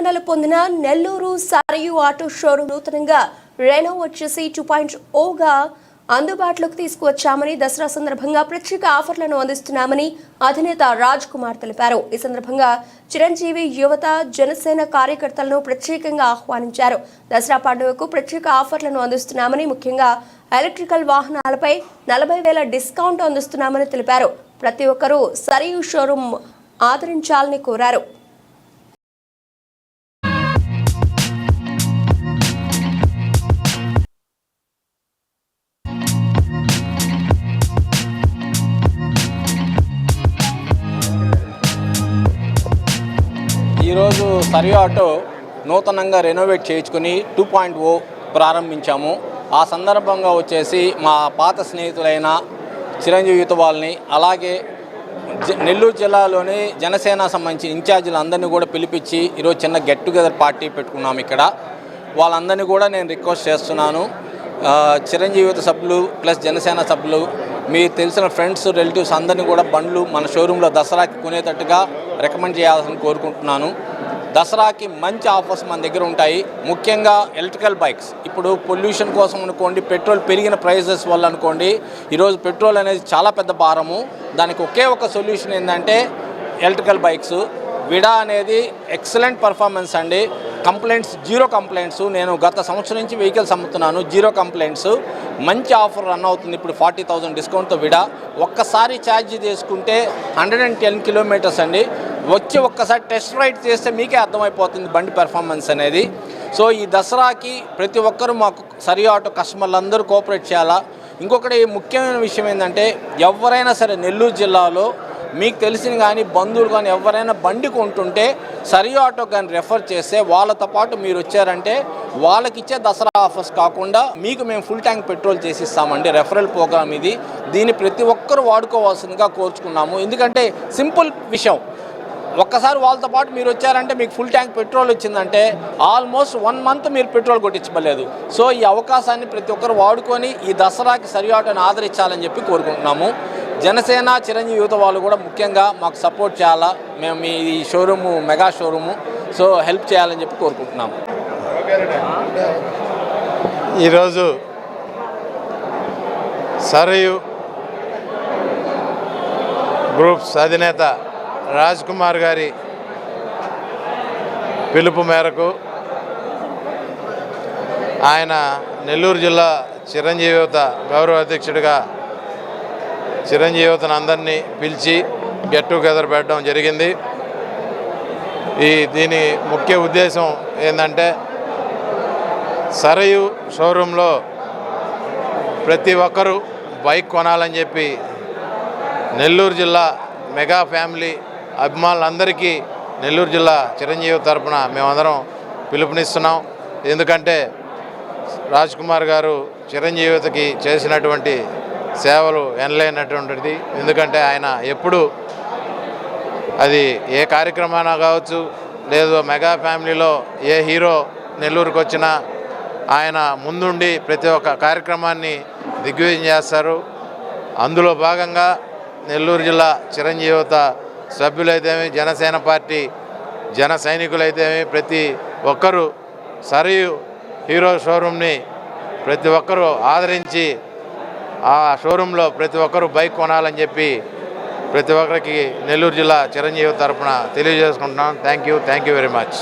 మన్ననలు పొందిన Nellore Sarayu auto showroom నూతనంగా రెనో వచ్చేసి టూ పాయింట్ ఓగా అందుబాటులోకి తీసుకువచ్చామని దసరా సందర్భంగా ప్రత్యేక ఆఫర్లను అందిస్తున్నామని అధినేత రాజ్ కుమార్ తెలిపారు. ఈ సందర్భంగా చిరంజీవి యువత జనసేన కార్యకర్తలను ప్రత్యేకంగా ఆహ్వానించారు. దసరా పండుగకు ప్రత్యేక ఆఫర్లను అందిస్తున్నామని ముఖ్యంగా ఎలక్ట్రికల్ వాహనాలపై నలభై వేల డిస్కౌంట్ అందిస్తున్నామని తెలిపారు. ప్రతి ఒక్కరూ సరియు షోరూమ్ ఆదరించాలని కోరారు. ఈరోజు సరియో ఆటో నూతనంగా రెనోవేట్ చేయించుకుని టూ పాయింట్ ఓ ప్రారంభించాము. ఆ సందర్భంగా వచ్చేసి మా పాత స్నేహితులైన చిరంజీవి వాళ్ళని అలాగే జ- నెల్లూరు జిల్లాలోని జనసేన సంబంధించిన ఇన్ఛార్జీలు అందరినీ కూడా పిలిపించి ఈరోజు చిన్న గెట్ టుగెదర్ పార్టీ పెట్టుకున్నాము ఇక్కడ. వాళ్ళందరినీ కూడా నేను రిక్వెస్ట్ చేస్తున్నాను. చిరంజీవిత సభ్యులు ప్లస్ జనసేన సభ్యులు మీకు తెలిసిన ఫ్రెండ్స్ రిలేటివ్స్ అందరినీ కూడా బండ్లు మన షోరూంలో దసరాకి కొనేటట్టుగా రికమెండ్ చేయాలని కోరుకుంటున్నాను. దసరాకి మంచి ఆఫర్స్ మన దగ్గర ఉంటాయి. ముఖ్యంగా ఎలక్ట్రికల్ బైక్స్. ఇప్పుడు పొల్యూషన్ కోసం అనుకోండి పెట్రోల్ పెరిగిన ప్రైజెస్ వల్ల అనుకోండి ఈరోజు పెట్రోల్ అనేది చాలా పెద్ద భారము. దానికి ఒకే ఒక సొల్యూషన్ ఏంటంటే ఎలక్ట్రికల్ బైక్స్. విడా అనేది ఎక్సలెంట్ పర్ఫార్మెన్స్ అండి. Complaints zero complaints. నేను గత సంవత్సరం నుంచి వెహికల్స్ అమ్ముతున్నాను జీరో కంప్లైంట్స్. మంచి ఆఫర్ రన్ అవుతుంది ఇప్పుడు ఫార్టీ థౌజండ్ డిస్కౌంట్తో విడా. ఒక్కసారి ఛార్జ్ చేసుకుంటే హండ్రెడ్ అండ్ టెన్ కిలోమీటర్స్ అండి. వచ్చి ఒక్కసారి టెస్ట్ రైడ్ చేస్తే మీకే అర్థమైపోతుంది బండి పెర్ఫార్మెన్స్ అనేది. సో ఈ దసరాకి ప్రతి ఒక్కరూ మాకు సరి ఆటో కస్టమర్లు అందరూ కోఆపరేట్ చేయాలా? ఇంకొకటి ముఖ్యమైన విషయం ఏంటంటే ఎవరైనా సరే నెల్లూరు జిల్లాలో మీకు తెలిసిన కానీ బంధువులు కానీ ఎవరైనా బండి కొంటుంటే సరి ఆటో కానీ రెఫర్ చేస్తే వాళ్ళతో పాటు మీరు వచ్చారంటే వాళ్ళకి ఇచ్చే దసరా ఆఫర్స్ కాకుండా మీకు మేము ఫుల్ ట్యాంక్ పెట్రోల్ చేసి ఇస్తామండి. రెఫరల్ ప్రోగ్రామ్ ఇది. దీన్ని ప్రతి ఒక్కరూ వాడుకోవాల్సిందిగా కోరుచుకున్నాము. ఎందుకంటే సింపుల్ విషయం. ఒక్కసారి వాళ్ళతో పాటు మీరు వచ్చారంటే మీకు ఫుల్ ట్యాంక్ పెట్రోల్ వచ్చిందంటే ఆల్మోస్ట్ వన్ మంత్ మీరు పెట్రోల్ కొట్టించబడలేదు. సో ఈ అవకాశాన్ని ప్రతి ఒక్కరు వాడుకొని ఈ దసరాకి సరి ఆటోని ఆదరించాలని చెప్పి కోరుకుంటున్నాము. జనసేన చిరంజీవి యువత వాళ్ళు కూడా ముఖ్యంగా మాకు సపోర్ట్ చేయాలా? మేము మీ ఈ showroom mega showroom so help చేయాలని చెప్పి కోరుకుంటున్నాము. ఈరోజు సరయు గ్రూప్స్ అధినేత రాజ్ కుమార్ గారి పిలుపు మేరకు ఆయన నెల్లూరు జిల్లా చిరంజీవిత గౌరవ అధ్యక్షుడిగా చిరంజీవితను అందరినీ పిలిచి గెట్ టుగెదర్ పెట్టడం జరిగింది. ఈ దీని ముఖ్య ఉద్దేశం ఏంటంటే సరయు షోరూంలో ప్రతి ఒక్కరూ బైక్ కొనాలని చెప్పి నెల్లూరు జిల్లా మెగా ఫ్యామిలీ అభిమానులందరికీ నెల్లూరు జిల్లా చిరంజీవి తరపున మేమందరం పిలుపునిస్తున్నాం. ఎందుకంటే రాజ్ కుమార్ గారు చిరంజీవితకి చేసినటువంటి సేవలు ఎనలేనటువంటిది. ఎందుకంటే ఆయన ఎప్పుడు అది ఏ కార్యక్రమాన కావచ్చు లేదు మెగా ఫ్యామిలీలో ఏ హీరో నెల్లూరుకు వచ్చినా ఆయన ముందుండి ప్రతి ఒక్క కార్యక్రమాన్ని దిగ్విజయం చేస్తారు. అందులో భాగంగా నెల్లూరు జిల్లా చిరంజీవిత సభ్యులైతేమి జనసేన పార్టీ జన సైనికులైతేమి ప్రతి ఒక్కరూ సరియు హీరో షోరూమ్ని ప్రతి ఒక్కరూ ఆదరించి ఆ షోరూంలో ప్రతి ఒక్కరూ బైక్ కొనాలని చెప్పి ప్రతి ఒక్కరికి నెల్లూరు జిల్లా చిరంజీవి తరఫున తెలియజేసుకుంటున్నాం. Thank you thank you very much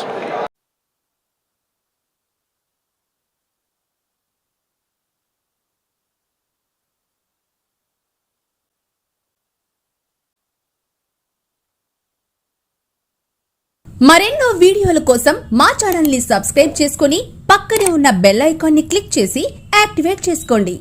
మరెన్నో వీడియోల కోసం మా ఛానల్ సబ్స్క్రైబ్ చేసుకుని పక్కనే ఉన్న బెల్ ఐకాన్ని క్లిక్ చేసి యాక్టివేట్ చేసుకోండి.